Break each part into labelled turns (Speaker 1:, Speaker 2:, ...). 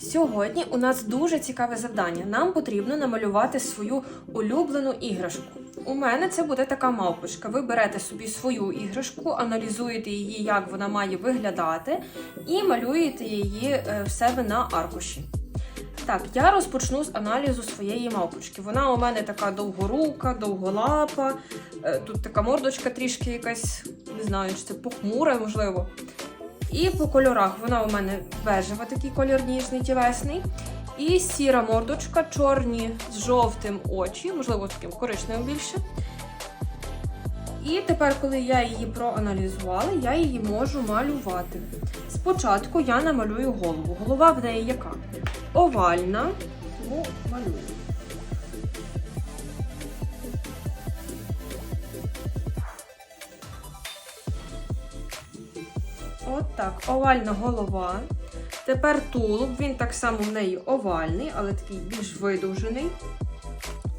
Speaker 1: Сьогодні у нас дуже цікаве завдання. Нам потрібно намалювати свою улюблену іграшку. У мене це буде така мавпочка. Ви берете собі свою іграшку, аналізуєте її, як вона має виглядати, і малюєте її е, в себе на аркуші. Так, я розпочну з аналізу своєї мавпочки. Вона у мене така довгорука, довголапа. е, Тут така мордочка трішки якась, не знаю, чи це похмура, можливо. І по кольорах вона у мене бежева, такий колір ніжний, тілесний. І сіра мордочка, чорні з жовтим очі, можливо, таким коричневим більше. І тепер, коли я її проаналізувала, я її можу малювати. Спочатку я намалюю голову. Голова в неї яка? Овальна. Тому малюю. Так, овальна голова. Тепер тулуб, він так само в неї овальний, але такий більш видовжений.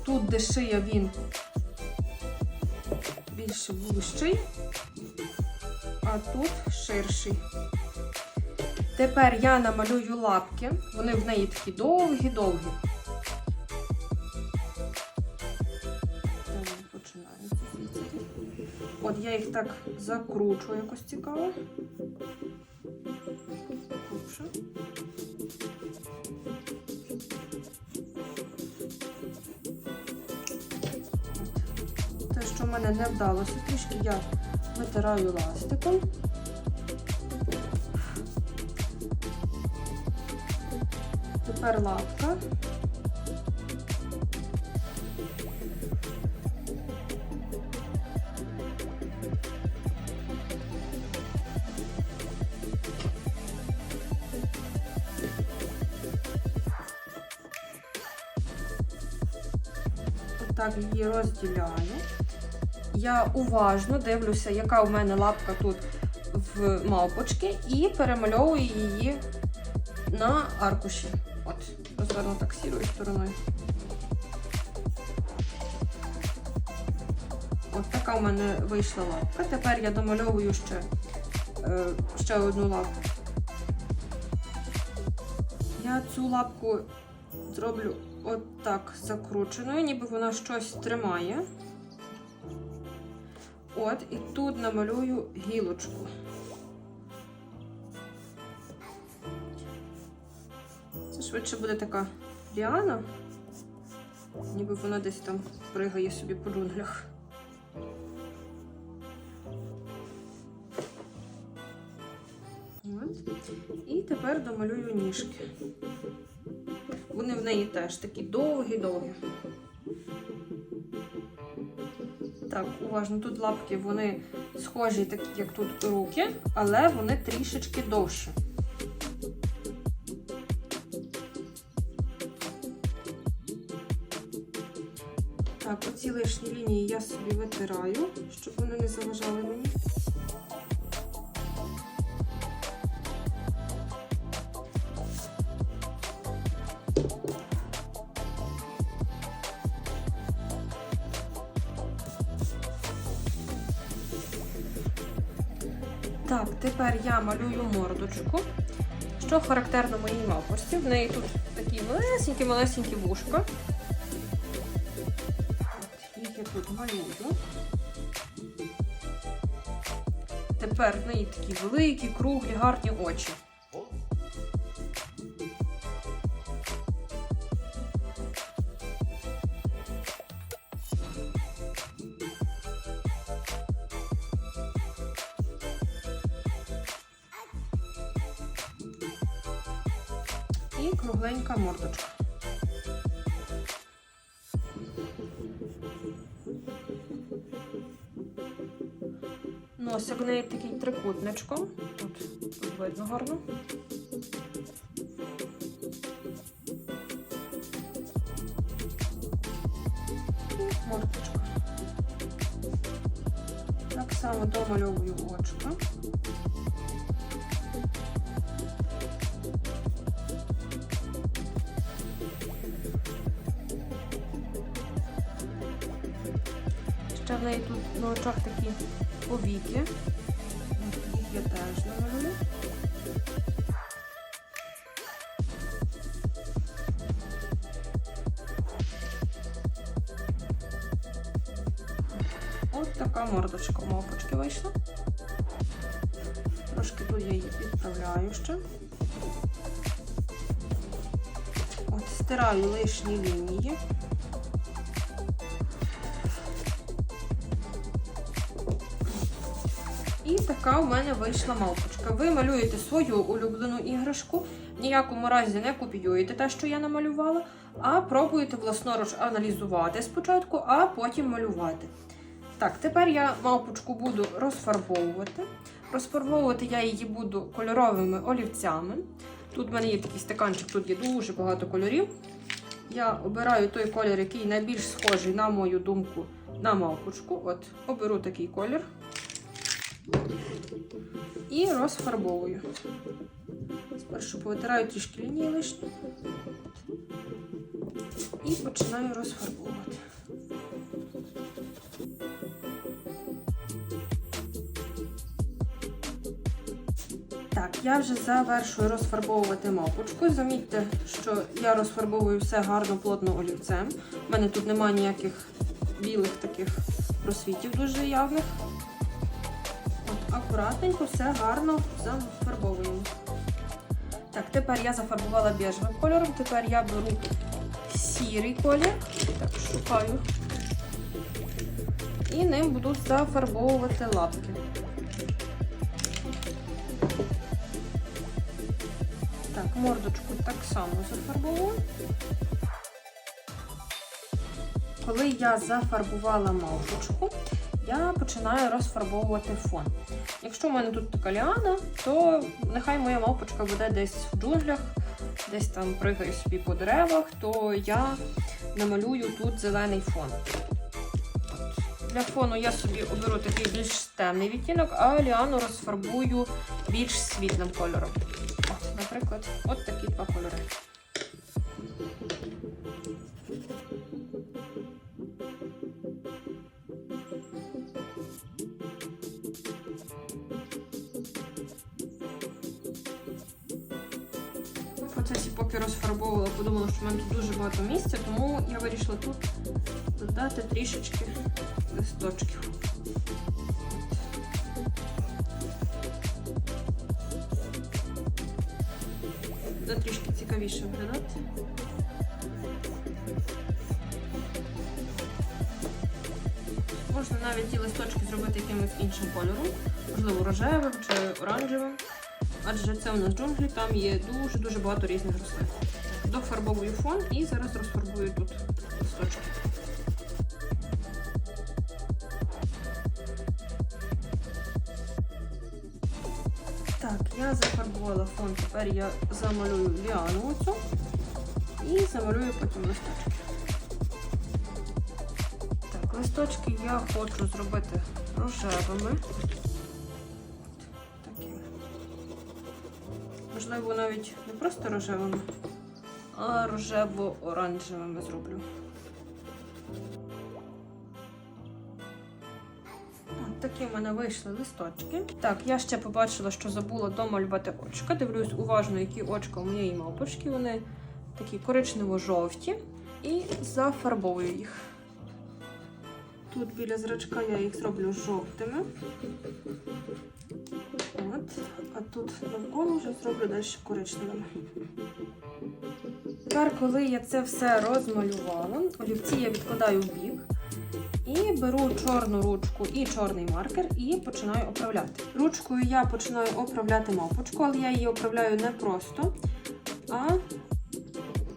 Speaker 1: Тут, де шия, він більш вущий, а тут ширший. Тепер я намалюю лапки. Вони в неї такі довгі-довгі. От я їх так закручую якось цікаво. Глибше. Те, що в мене не вдалося, трішки я витираю ластиком. Тепер лапка. Отак її розділяю. Я уважно дивлюся, яка у мене лапка тут в мавпочки, і перемальовую її на аркуші. От, розверну так сірою стороною. От така у мене вийшла лапка. Тепер я домальовую ще, е, ще одну лапку. Я цю лапку зроблю от закрученою, ніби вона щось тримає. От, і тут намалюю гілочку. Це швидше буде така ріана, ніби вона десь там пригає собі по джунглях. І тепер домалюю ніжки. Вони в неї теж такі довгі-довгі. Так, уважно, тут лапки вони схожі, такі, як тут руки, але вони трішечки довші. Так, оці лишні лінії я собі витираю, щоб вони не заважали мені. Так, тепер я малюю мордочку. Що характерно моїй мавпочці. В неї тут такі малесенькі-малесенькі вушка. Я тут малюю. Тепер в неї такі великі, круглі, гарні очі. І кругленька мордочка. Носик в неї такий трикутничком. Тут, видно гарно. І. Так само домальовую очка. Ще в неї тут на очах такі повіки. Їх я теж наверну. Ось така мордочка мавпочки вийшла. Трошки тут я її підправляю ще. От Стираю лишні лінії. І така у мене вийшла мавпочка. Ви малюєте свою улюблену іграшку, в ніякому разі не копіюєте те, що я намалювала, а пробуєте власноруч аналізувати спочатку, а потім малювати. Так, тепер я мавпочку буду розфарбовувати. Розфарбовувати я її буду кольоровими олівцями. Тут в мене є такий стаканчик, тут є дуже багато кольорів. Я обираю той колір, який найбільш схожий, на мою думку, на мавпочку. От, оберу такий колір і розфарбовую. Спершу повитираю трішки лінії лишні і починаю розфарбовувати. Так, я вже завершую розфарбовувати мавпочку. Замітьте, що я розфарбовую все гарно плотно олівцем. У мене тут немає ніяких білих таких просвітів дуже явних. Акуратненько, все гарно зафарбовуємо. Так, тепер я зафарбувала біжевим кольором, тепер я беру сірий колір. Так, шукаю. І ним буду зафарбовувати лапки. Так, мордочку так само зафарбовую. Коли я зафарбувала мавпочку, я починаю розфарбовувати фон. Якщо в мене тут така ліана, то нехай моя мавпочка буде десь в джунглях, десь там пригає собі по деревах, то я намалюю тут зелений фон. Для фону я собі оберу такий більш темний відтінок, а ліану розфарбую більш світлим кольором. От, наприклад, от такі два кольори. Процесі, поки розфарбовувала, подумала, що в мене тут дуже багато місця, тому я вирішила тут додати трішечки листочків. Буде трішки цікавіше виглядати. Можна навіть ті листочки зробити якимось іншим кольором, можливо, рожевим чи оранжевим. Адже це у нас джунглі, там є дуже-дуже багато різних рослин. Дофарбовую фон і зараз розфарбую тут листочки. Так, я зафарбувала фон, тепер я замалюю ліану оцю і замалюю потім листочки. Так, листочки я хочу зробити рожевими. Можливо, навіть не просто рожевими, а рожево-оранжевими зроблю. Такі в мене вийшли листочки. Так, я ще побачила, що забула домалювати очка. Дивлюсь уважно, які очка у моєї мавпочки. Вони такі коричнево-жовті. І зафарбовую їх. Тут біля зрачка я їх зроблю жовтими. От. А тут навколо вже зроблю далі коричневими. Тепер, коли я це все розмалювала, олівці я відкладаю в бік. І беру чорну ручку і чорний маркер і починаю оправляти. Ручкою я починаю оправляти мавпочку, але я її оправляю не просто, а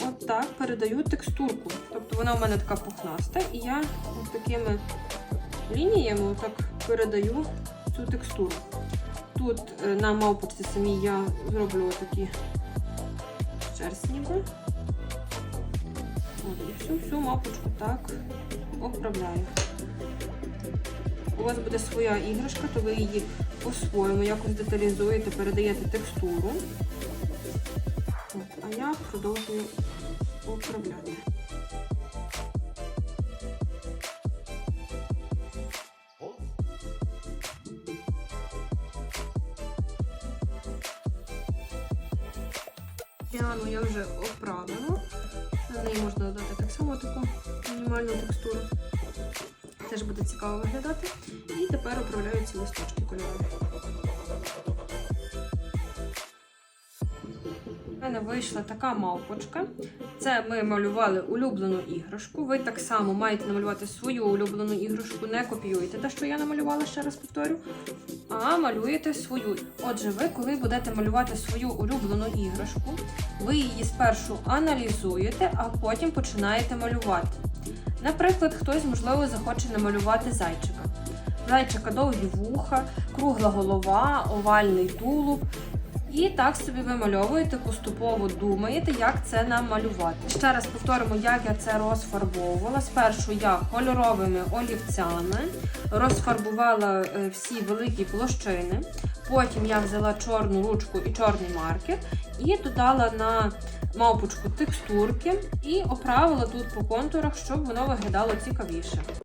Speaker 1: от так передаю текстурку. Тобто вона у мене така пухнаста, і я от такими лініями отак передаю цю текстуру. Тут е, на мавпочці самій я зроблю такі шерсть і всю всю мавпочку так оправляю. У вас буде своя іграшка, то ви її по-своєму якось деталізуєте, передаєте текстуру. От, а я продовжую оправляти. Я вже оправила. На неї можна додати так само таку мінімальну текстуру. теж буде цікаво виглядати. І тепер управляю ці листочки кольорові. У мене вийшла така мавпочка. Це ми малювали улюблену іграшку. Ви так само маєте намалювати свою улюблену іграшку, не копіюйте те, що я намалювала, ще раз повторю, а малюєте свою. Отже, ви, коли будете малювати свою улюблену іграшку, ви її спершу аналізуєте, а потім починаєте малювати. Наприклад, хтось, можливо, захоче намалювати зайчика. Зайчика довгі вуха, кругла голова, овальний тулуб. І так собі вимальовуєте, поступово думаєте, як це намалювати. Ще раз повторимо, як я це розфарбовувала. Спершу я кольоровими олівцями розфарбувала е, всі великі площини. Потім я взяла чорну ручку і чорний маркер і додала на мавпочку текстурки і оправила тут по контурах, щоб воно виглядало цікавіше.